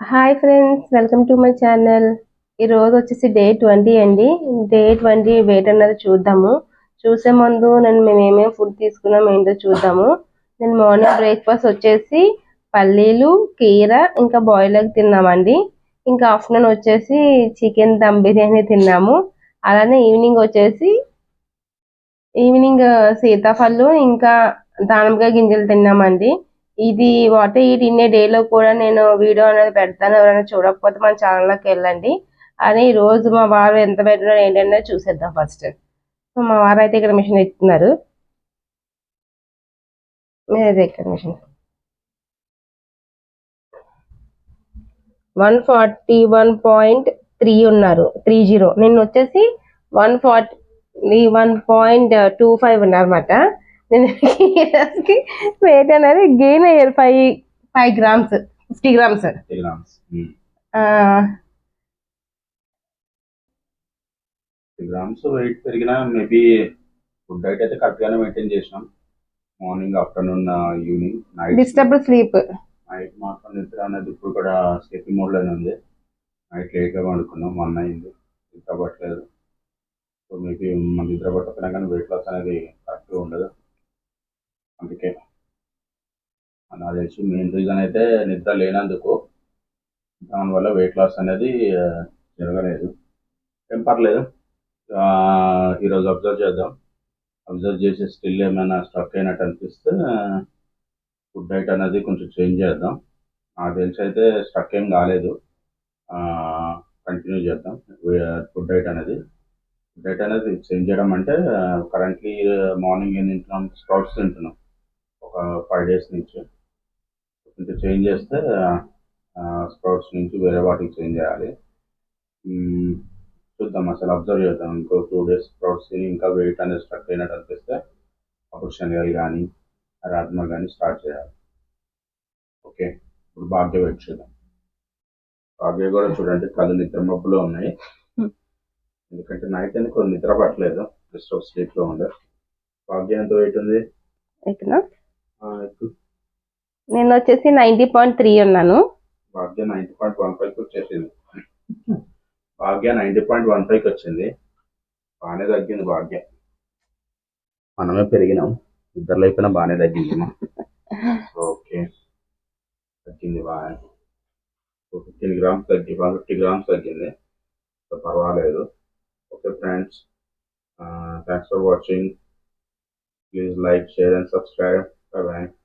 Hi friends welcome to my channel. ఈరోజు వచ్చేసి day twenty అండి. డే ట్వంటీ వెయిట్ అన్నది చూద్దాము. చూసే ముందు నేను మేము ఏమేమి ఫుడ్ తీసుకున్నాం ఏంటో చూద్దాము. నేను మార్నింగ్ బ్రేక్ఫాస్ట్ వచ్చేసి పల్లీలు కీర ఇంకా బాయిల్ ఎగ్ తిన్నామండి. ఇంకా ఆఫ్టర్నూన్ వచ్చేసి చికెన్ దమ్ బిర్యానీ తిన్నాము. అలానే ఈవినింగ్ వచ్చేసి ఈవినింగ్ సీతాఫళ్ళు ఇంకా దానిమ్మకాయ గింజలు తిన్నామండి. ఇది వాటర్ ఈట్ ఇన్ డే లో కూడా నేను వీడియో అనేది పెడతాను. ఎవరైనా చూడకపోతే మన ఛానల్లోకి వెళ్ళండి. అని రోజు మా వారు ఎంత పెట్టినారు ఏంటంటే చూసేద్దాం ఫస్ట్ సో మా వారు అయితే ఇక్కడ మిషన్ ఇస్తున్నారు మీరైతే ఇక్కడ machine one forty one point three ఉన్నారు. Three zero. నిన్న వచ్చేసి one forty one point two five ఉన్నారన్నమాట. నేను ఈరోజుకి వెయిట్ అనేది గెయిన్ అయ్యారు five five grams fifty grams grams grams weight పెరిగినా మేబీ ఫుడ్ డైట్ అయితే కరెక్ట్ గానే మెయింటైన్ చేసినాం. Morning afternoon evening night disturb sleep night మాత్రం నిద్ర అనేది ఇప్పుడు కూడా స్లీపింగ్ మోడ్లోనే ఉంది. నైట్ లేట్గా పడుకున్నాం వన్ అయింది. నిద్ర పట్టలేదు. సో మేబీ మన నిద్ర పట్టకపోయినా కానీ వెయిట్ లాస్ అనేది కరెక్ట్గా ఉండదు. అందుకే. నాకు తెలిసి మెయిన్ రీజన్ అయితే నిద్ర లేనందుకు దానివల్ల వెయిట్ లాస్ అనేది జరగలేదు. ఏం పర్లేదు. ఈరోజు అబ్జర్వ్ చేద్దాం. అబ్జర్వ్ చేసి స్టిల్ ఏమైనా స్ట్రక్ అయినట్టు అనిపిస్తే ఫుడ్ డైట్ అనేది కొంచెం చేంజ్ చేద్దాం. నాకు తెలిసి అయితే స్ట్రక్ ఏం కాలేదు. కంటిన్యూ చేద్దాం. ఫుడ్ డైట్ అనేది. ఫుడ్ డైట్ అనేది చేంజ్ చేయడం అంటే కరెంట్లీ మార్నింగ్ ఏం తింటున్నాం? స్ప్రౌట్స్ తింటున్నాం. ఒక ఫైవ్ డేస్ నుంచి. కొంచెం చేంజ్ చేస్తే స్ప్రౌట్స్ నుంచి వేరే వాటికి చేంజ్ చేయాలి. చూద్దాం అసలు అబ్జర్వ్ చేద్దాం. ఇంకో టూ డేస్ స్ప్రౌట్స్ ఇంకా వెయిట్ అనేది స్ట్రక్ అయినట్టు అనిపిస్తే అప్పుడు శనగలు కానీ రాజ్మా కానీ స్టార్ట్ చేయాలి. ఓకే? ఇప్పుడు భాగ్య వెయిట్ చూద్దాం. భాగ్య కూడా చూడండి కళ్ళు నిద్ర మబ్బులో ఉన్నాయి. ఎందుకంటే నైట్ కొన్ని నిద్ర పట్టలేదు. జస్ట్ ఒక స్లీప్లో ఉండే. భాగ్య ఎంత వెయిట్ ఉంది? నేను వచ్చేసి నైన్టీ పాయింట్ త్రీ ఉన్నాను. భాగ్య నైన్టీ పాయింట్ వన్ ఫైవ్కి వచ్చేసింది. భాగ్య నైన్టీ పాయింట్ వన్ ఫైవ్కి వచ్చింది. బాగానే తగ్గింది భాగ్య. మనమే పెరిగినాం. ఇద్దరు అయిపోయినా బాగానే తగ్గింది ఓకే. తగ్గింది బాగా ఫిఫ్టీన్ గ్రామ్స్ తగ్గి వన్ ఫిఫ్టీ గ్రామ్స్ తగ్గింది. సో పర్వాలేదు. Okay friends. Thanks for watching. Please like share and subscribe. Bye bye.